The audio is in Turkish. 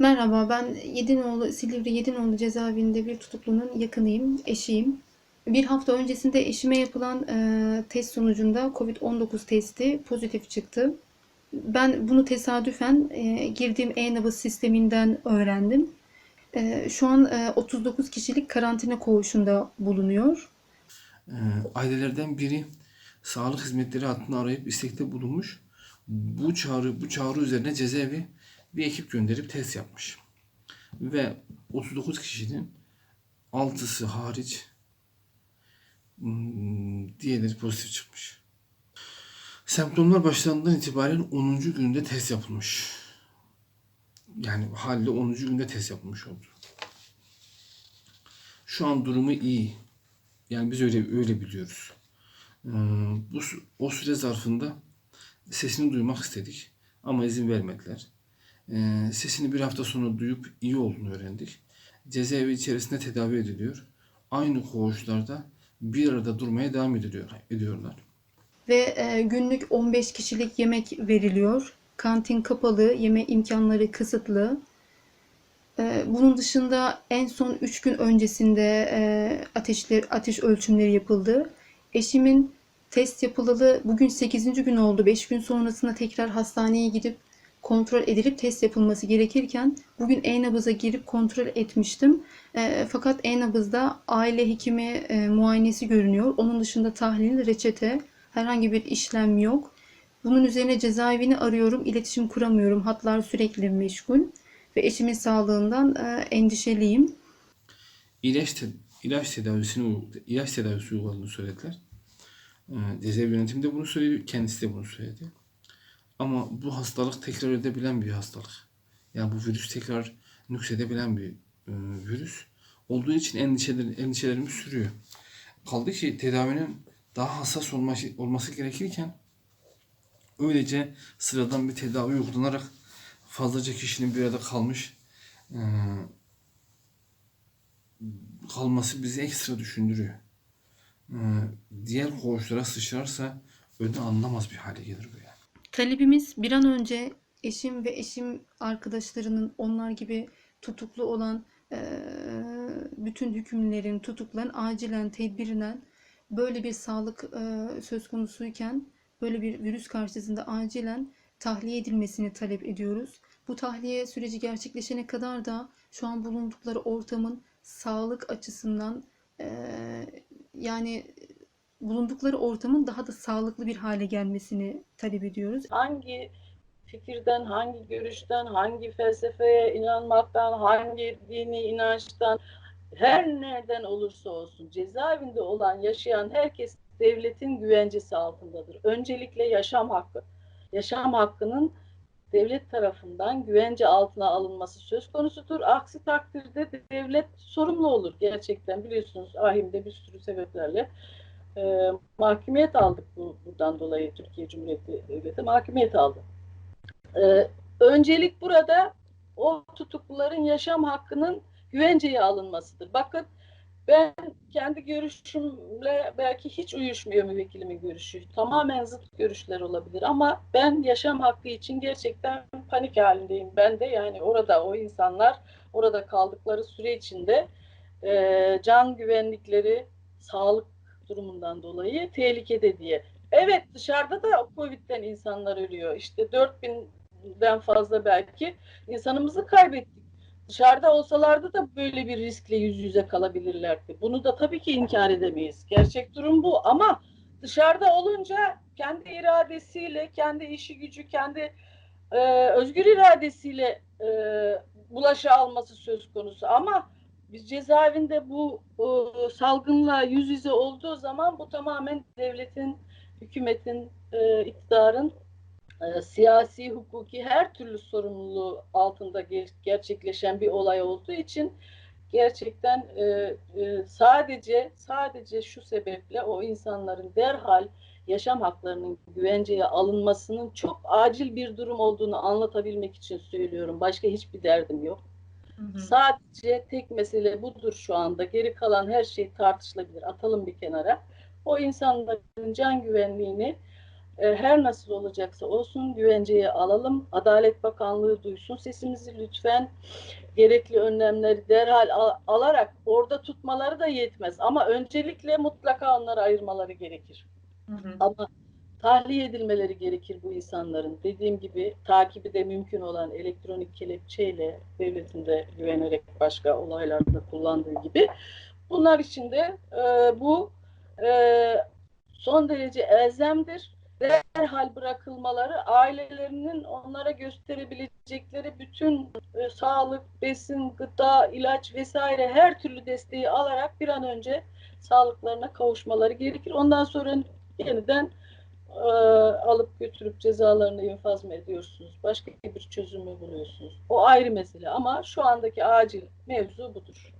Merhaba, ben Yedinoğlu, Silivri Yedinoğlu cezaevinde bir tutuklunun yakınıyım, eşiyim. Bir hafta öncesinde eşime yapılan e, test sonucunda COVID-19 testi pozitif çıktı. Ben bunu tesadüfen e, girdiğim e-nabız sisteminden öğrendim. E, şu an e, 39 kişilik karantina koğuşunda bulunuyor. Ee, ailelerden biri sağlık hizmetleri hattını arayıp istekte bulunmuş. Bu çağrı bu çağrı üzerine cezaevi bir ekip gönderip test yapmış. Ve 39 kişinin 6'sı hariç hmm, diğerleri pozitif çıkmış. Semptomlar başlandığından itibaren 10. günde test yapılmış. Yani halde 10. günde test yapılmış oldu. Şu an durumu iyi. Yani biz öyle öyle biliyoruz. Ee, bu o süre zarfında sesini duymak istedik ama izin vermediler. Ee, sesini bir hafta sonra duyup iyi olduğunu öğrendik. Cezaevi içerisinde tedavi ediliyor. Aynı koğuşlarda bir arada durmaya devam ediliyor, ediyorlar. Ve e, günlük 15 kişilik yemek veriliyor. Kantin kapalı, yeme imkanları kısıtlı. E, bunun dışında en son 3 gün öncesinde e, ateşler, ateş ölçümleri yapıldı. Eşimin test yapılalı bugün 8. gün oldu. 5 gün sonrasında tekrar hastaneye gidip kontrol edilip test yapılması gerekirken bugün e-nabıza girip kontrol etmiştim. E, fakat e-nabızda aile hekimi e, muayenesi görünüyor. Onun dışında tahlil, reçete, herhangi bir işlem yok. Bunun üzerine cezaevini arıyorum, iletişim kuramıyorum. Hatlar sürekli meşgul ve eşimin sağlığından e, endişeliyim. İlaç, ilaç tedavisini ilaç tedavisi uyguladığını söylediler. Ee, cezaevi yönetimi de bunu söyledi, kendisi de bunu söyledi. Ama bu hastalık tekrar edebilen bir hastalık. Yani bu virüs tekrar nüksedebilen bir e, virüs. Olduğu için endişeler, endişelerimiz sürüyor. Kaldı ki tedavinin daha hassas olması, olması gerekirken öylece sıradan bir tedavi uygulanarak fazlaca kişinin bir arada kalmış e, kalması bizi ekstra düşündürüyor. Ee, diğer koğuşlara sıçrarsa öne anlamaz bir hale gelir bu yani. Talebimiz bir an önce eşim ve eşim arkadaşlarının onlar gibi tutuklu olan bütün hükümlerin, tutukların acilen tedbirinden böyle bir sağlık eee, söz konusuyken böyle bir virüs karşısında acilen tahliye edilmesini talep ediyoruz. Bu tahliye süreci gerçekleşene kadar da şu an bulundukları ortamın sağlık açısından yani bulundukları ortamın daha da sağlıklı bir hale gelmesini talep ediyoruz. hangi fikirden, hangi görüşten, hangi felsefeye inanmaktan, hangi dini inançtan, her nereden olursa olsun cezaevinde olan, yaşayan herkes devletin güvencesi altındadır. Öncelikle yaşam hakkı. Yaşam hakkının devlet tarafından güvence altına alınması söz konusudur. Aksi takdirde devlet sorumlu olur gerçekten. Biliyorsunuz ahimde bir sürü sebeplerle e, mahkumiyet aldık bu, buradan dolayı Türkiye Cumhuriyeti Devleti mahkumiyet aldı. E, öncelik burada o tutukluların yaşam hakkının güvenceye alınmasıdır. Bakın ben kendi görüşümle belki hiç uyuşmuyor müvekkilimin görüşü. Tamamen zıt görüşler olabilir ama ben yaşam hakkı için gerçekten panik halindeyim. Ben de yani orada o insanlar orada kaldıkları süre içinde e, can güvenlikleri, sağlık durumundan dolayı tehlikede diye. Evet dışarıda da Covid'den insanlar ölüyor. İşte 4000'den fazla belki insanımızı kaybettik. Dışarıda olsalardı da böyle bir riskle yüz yüze kalabilirlerdi. Bunu da tabii ki inkar edemeyiz. Gerçek durum bu ama dışarıda olunca kendi iradesiyle, kendi işi gücü, kendi e, özgür iradesiyle e, bulaşı alması söz konusu. Ama biz cezaevinde bu e, salgınla yüz yüze olduğu zaman bu tamamen devletin, hükümetin, e, iktidarın e, siyasi, hukuki her türlü sorumluluğu altında ger- gerçekleşen bir olay olduğu için gerçekten e, e, sadece sadece şu sebeple o insanların derhal yaşam haklarının güvenceye alınmasının çok acil bir durum olduğunu anlatabilmek için söylüyorum. Başka hiçbir derdim yok. Sadece tek mesele budur şu anda. Geri kalan her şey tartışılabilir. Atalım bir kenara. O insanların can güvenliğini E, her nasıl olacaksa olsun güvenceye alalım. Adalet Bakanlığı duysun sesimizi lütfen. Gerekli önlemleri derhal al- alarak orada tutmaları da yetmez. Ama öncelikle mutlaka onları ayırmaları gerekir. Hı hı. Ama tahliye edilmeleri gerekir bu insanların. Dediğim gibi takibi de mümkün olan elektronik kelepçeyle devletin de güvenerek başka olaylarda kullandığı gibi. Bunlar için de e, bu e, son derece elzemdir. Derhal bırakılmaları ailelerinin onlara gösterebilecekleri bütün e, sağlık, besin, gıda, ilaç vesaire her türlü desteği alarak bir an önce sağlıklarına kavuşmaları gerekir. Ondan sonra yeniden e, alıp götürüp cezalarını infaz mı ediyorsunuz? Başka bir çözüm mü buluyorsunuz? O ayrı mesele ama şu andaki acil mevzu budur.